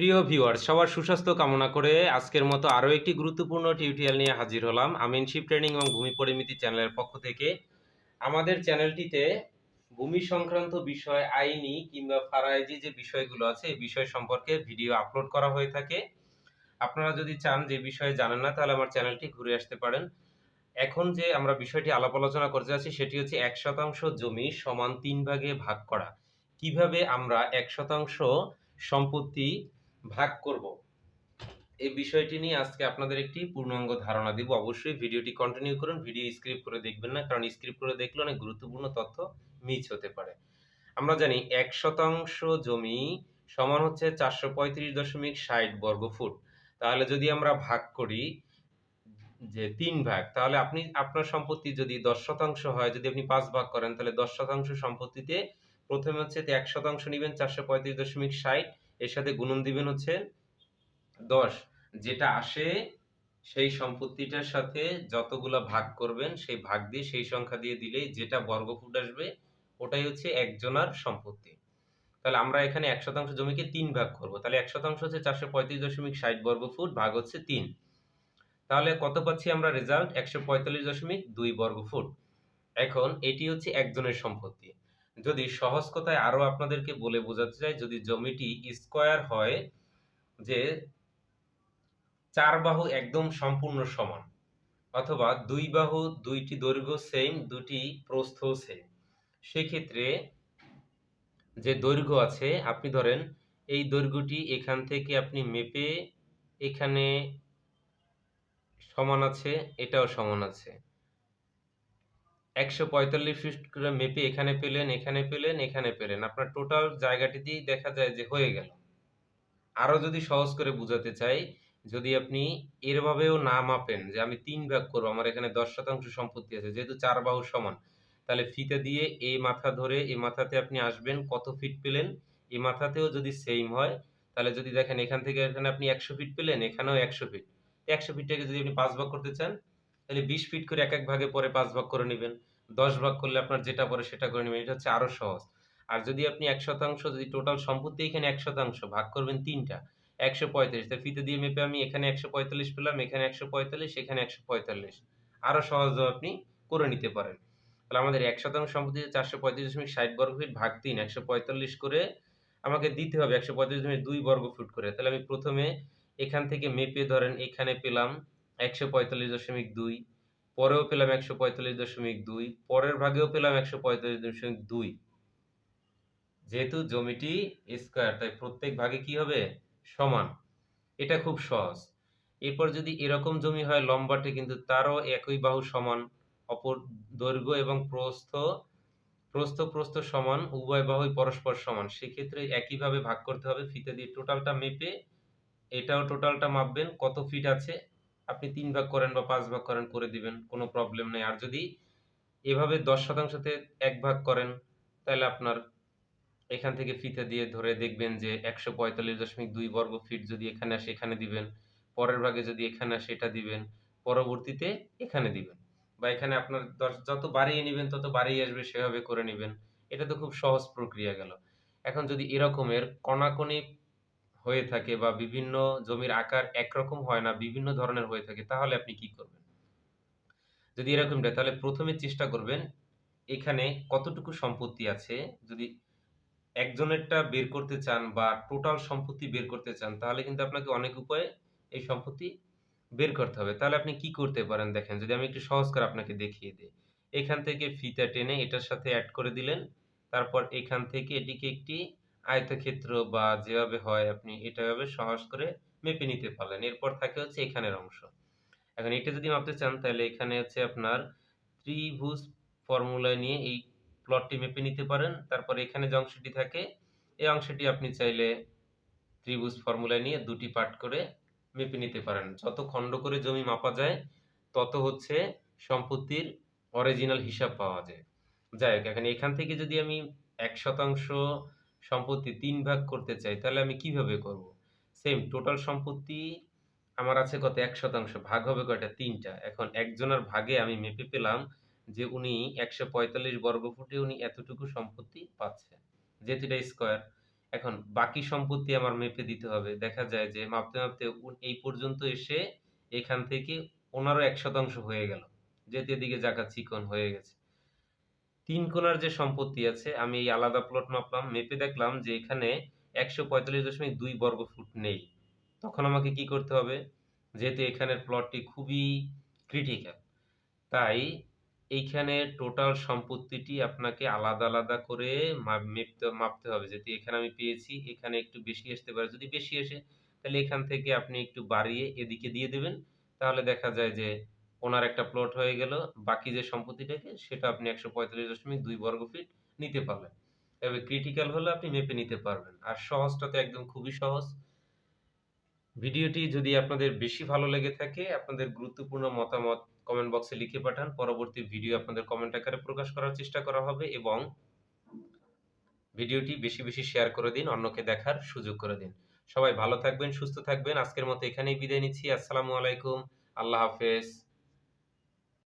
প্রিয় ভিউয়ার্স সবার সুস্বাস্থ্য কামনা করে আজকের মতো আরও একটি গুরুত্বপূর্ণ টিউটোরিয়াল নিয়ে হাজির হলাম। আমিনশিপ ট্রেনিং এবং ভূমি পরিমিতি চ্যানেলের পক্ষ থেকে। আমাদের চ্যানেলটিতে ভূমি সংক্রান্ত বিষয়, আইনি কিংবা ফারাইজি যে বিষয়গুলো আছে, এই বিষয় সম্পর্কে ভিডিও আপলোড করা হয়ে থাকে। আপনারা যদি চান যে বিষয়ে জানেন না, তাহলে আমার চ্যানেলটি ঘুরে আসতে পারেন। এখন যে আমরা বিষয়টি আলাপ আলোচনা করতে যাচ্ছি, সেটি হচ্ছে এক শতাংশ জমি সমান তিন ভাগে ভাগ করা। কীভাবে আমরা এক শতাংশ সম্পত্তি ভাগ করব। এই বিষয়টি নিয়ে আজকে আপনাদের একটি পূর্ণাঙ্গ ধারণা দিব। অবশ্যই ভিডিওটি কন্টিনিউ করুন, ভিডিও স্ক্রিপ্ট করে দেখবেন না, কারণ স্ক্রিপ্ট করে দেখলে অনেক গুরুত্বপূর্ণ তথ্য মিস হতে পারে। আমরা জানি এক শতাংশ জমি সমান হচ্ছে চারশো পঁয়ত্রিশ দশমিক ষাট বর্গ ফুট তাহলে যদি আমরা ভাগ করি যে তিন ভাগ, তাহলে আপনি, আপনার সম্পত্তি যদি দশ শতাংশ হয়, যদি আপনি পাঁচ ভাগ করেন, তাহলে দশ শতাংশ সম্পত্তিতে প্রথমে হচ্ছে এক শতাংশ নেবেন চারশো পঁয়ত্রিশ দশমিক ষাট এর সাথে গুণন দিবেন হচ্ছে দশ। যেটা আসে, সেই সম্পত্তিটার সাথে যতগুলো ভাগ করবেন, সেই ভাগ দিয়ে সেই সংখ্যা দিয়ে দিলেই যেটা বর্গফুট আসবে, ওটাই হচ্ছে একজনার সম্পত্তি। তাহলে আমরা এখানে এক শতাংশ জমিকে তিন ভাগ করব। তাহলে এক শতাংশ হচ্ছে চারশো পঁয়ত্রিশ দশমিক ষাট বর্গ ফুট ভাগ হচ্ছে তিন। তাহলে কত পাচ্ছি আমরা রেজাল্ট একশো পঁয়তাল্লিশ দশমিক দুই বর্গ ফুট এখন এটি হচ্ছে একজনের সম্পত্তি। যদি সহজ কথায় আরও আপনাদেরকে বলে বোঝাতে চাই, যদি জমিটি স্কোয়ার হয় যে চার বাহু একদম সম্পূর্ণ সমান, অথবা দুই বাহু দুইটি দৈর্ঘ্য সেম দুটি প্রস্থ সেম সেক্ষেত্রে যে দৈর্ঘ্য আছে, আপনি ধরেন এই দৈর্ঘ্যটি এখান থেকে আপনি মেপে এখানে সমান আছে, এটাও সমান আছে। একশো পঁয়তাল্লিশ ফিট করে মেপে এখানে পেলেন এখানে পেলেন এখানে পেলেন। আপনার টোটাল জায়গাটি জায়গাটিতেই দেখা যায় যে হয়ে গেল। আরও যদি সহজ করে বুঝাতে চাই, যদি আপনি এরভাবেও না মাপেন যে আমি তিন ভাগ করব, আমার এখানে দশ শতাংশ সম্পত্তি আছে, যেহেতু চার বাহু সমান, তাহলে ফিতে দিয়ে এই মাথা ধরে এই মাথাতে আপনি আসবেন, কত ফিট পেলেন? এই মাথাতেও যদি সেম হয়, তাহলে যদি দেখেন এখান থেকে এখানে আপনি একশো ফিট পেলেন, এখানেও একশো ফিট। একশো ফিটটাকে যদি আপনি পাঁচ ভাগ করতে চান তাহলে বিশ ফিট করে এক এক ভাগে পরে পাঁচ ভাগ করে নেবেন। দশ ভাগ করলে আপনার যেটা পরে সেটা করে নেবেন। এটা হচ্ছে আরও সহজ। আর যদি আপনি এক শতাংশ, যদি টোটাল সম্পত্তি এখানে এক শতাংশ ভাগ করবেন তিনটা, একশো পঁয়তাল্লিশ তাই ফিতে দিয়ে মেপে আমি এখানে একশো পঁয়তাল্লিশ পেলাম, এখানে একশো পঁয়তাল্লিশ, এখানে একশো পঁয়তাল্লিশ। আরও সহজভাবে আপনি করে নিতে পারেন। তাহলে আমাদের এক শতাংশ সম্পত্তি চারশো পঁয়ত্রিশ দশমিক ষাট বর্গ ফিট ভাগ তিন, একশো পঁয়তাল্লিশ করে আমাকে দিতে হবে একশো পঁয়ত্রিশ দশমিক দুই বর্গ ফুট করে। তাহলে আমি প্রথমে এখান থেকে মেপে ধরেন, এখানে পেলাম একশো পঁয়তাল্লিশ দশমিক দুই, পরেও পেলাম একশো পঁয়তাল্লিশ দশমিক দুই, পরের ভাগেও পেলাম একশো পঁয়তাল্লিশ দশমিক দুই। যেহেতু জমিটি স্কোয়ার তাই প্রত্যেক ভাগে কি হবে? সমান। এটা খুব সহজ। এরপর যদি এরকম জমি হয় লম্বাটে, কিন্তু তারও একই বাহু সমান, অপর দৈর্ঘ্য এবং প্রস্থ প্রস্থ প্রস্থ সমান, উভয় বাহুই পরস্পর সমান। সেক্ষেত্রে একইভাবে ভাগ করতে হবে, ফিতে দিয়ে টোটালটা মেপে এটাও টোটালটা মাপবেন, কত ফিট আছে? আপনি তিন ভাগ করেন বা পাঁচ ভাগ করেন, করে দিবেন, কোনো প্রবলেম নেই। আর যদি এভাবে দশ শতাংশতে এক ভাগ করেন, তাহলে আপনার এখান থেকে ফিতে দিয়ে ধরে দেখবেন যে একশো পঁয়তাল্লিশ দশমিক দুই বর্গ ফিট যদি এখানে আসে, এখানে দিবেন। পরের ভাগে যদি এখানে আসে, এটা দিবেন। পরবর্তীতে এখানে দিবেন। বা এখানে আপনার যত বাড়িয়ে নেবেন, তত বাড়িয়ে আসবে, সেভাবে করে নেবেন। এটা তো খুব সহজ প্রক্রিয়া গেল। এখন যদি এরকমের কণাকণি হয়ে থাকে বা বিভিন্ন জমির আকার একরকম হয় না, বিভিন্ন ধরনের হয়ে থাকে, তাহলে আপনি কি করবেন? যদি এরকমটা, তাহলে প্রথমে চেষ্টা করবেন এখানে কতটুকু সম্পত্তি আছে? যদি একজনেরটা বের করতে চান বা টোটাল সম্পত্তি বের করতে চান, তাহলে কিন্তু আপনাকে অনেক উপায়ে এই সম্পত্তি বের করতে হবে। তাহলে আপনি কি করতে পারেন দেখেন, যদি আমি একটু সহজ করে আপনাকে দেখিয়ে দিই। এখান থেকে ফিতা টেনে এটার সাথে অ্যাড করে দিলেন, তারপর এখান থেকে এটিকে একটি আয়তক্ষেত্র বা যেভাবে হয় আপনি এটা ভাবে সহজ করে মেপে নিতে পারলেন। এরপর থাকে হচ্ছে এখানের অংশ। এখন এটা যদি মাপতে চান, তাহলে এখানে হচ্ছে আপনার ত্রিভুজ ফর্মুলা নিয়ে এই প্লটটি মেপে নিতে পারেন। তারপর এখানে যে অংশটি থাকে, এই অংশটি আপনি চাইলে ত্রিভুজ ফর্মুলা নিয়ে দুটি পার্ট করে মেপে নিতে পারেন। যত খণ্ড করে জমি মাপা যায়, তত হচ্ছে সম্পত্তির অরিজিনাল হিসাব পাওয়া যায়। যাই হোক, এখন এখান থেকে যদি আমি এক শতাংশ সম্পত্তি তিন ভাগ করতে চাই, তাহলে আমি কীভাবে করব? সেম টোটাল সম্পত্তি আমার আছে কত? এক শতাংশ, ভাগ হবে কয়টা? তিনটা। এখন একজনের ভাগে আমি মেপে পেলাম যে উনি একশো পঁয়তাল্লিশ বর্গ ফুটে উনি এতটুকু সম্পত্তি পাচ্ছে যেহেতু এটা স্কোয়ার এখন বাকি সম্পত্তি আমার মেপে দিতে হবে। দেখা যায় যে মাপতে মাপতে এই পর্যন্ত এসে এখান থেকে ওনারও এক শতাংশ হয়ে গেল যেতে এদিকে জায়গা চিকন হয়ে গেছে। তিন কোণার যে সম্পত্তি আছে, আমি এই আলাদা প্লট মাপলাম, মেপে দেখলাম যে এখানে একশো পঁয়তাল্লিশ দশমিক দুই বর্গ ফুট নেই। তখন আমাকে কি করতে হবে? যেহেতু এখানের প্লটটি খুবই ক্রিটিক্যাল তাই এইখানে টোটাল সম্পত্তিটি আপনাকে আলাদা আলাদা করে মেপতে, মাপতে হবে। যেহেতু এখানে আমি পেয়েছি, এখানে একটু বেশি আসতে পারে। যদি বেশি আসে, তাহলে এখান থেকে আপনি একটু বাড়িয়ে এদিকে দিয়ে দেবেন। তাহলে দেখা যায় যে ওনার একটা প্লট হয়ে গেল। বাকি যে সম্পত্তিটাকে সেটা আপনি একশো পঁয়তাল্লিশ দশমিক দুই বর্গ ফিট নিতে পারবেন তবে ক্রিটিক্যাল হলে আপনি মেপে নিতে পারবেন। আর সহজটা তো একদম খুবই সহজ। ভিডিওটি যদি আপনাদের বেশি ভালো লেগে থাকে, আপনাদের গুরুত্বপূর্ণ মতামত কমেন্ট বক্সে লিখে পাঠান। পরবর্তী ভিডিও আপনাদের কমেন্ট আকারে প্রকাশ করার চেষ্টা করা হবে এবং ভিডিওটি বেশি বেশি শেয়ার করে দিন, অন্যকে দেখার সুযোগ করে দিন। সবাই ভালো থাকবেন, সুস্থ থাকবেন। আজকের মতো এখানেই বিদায় নিচ্ছি। আসসালামু আলাইকুম। আল্লাহ হাফেজ।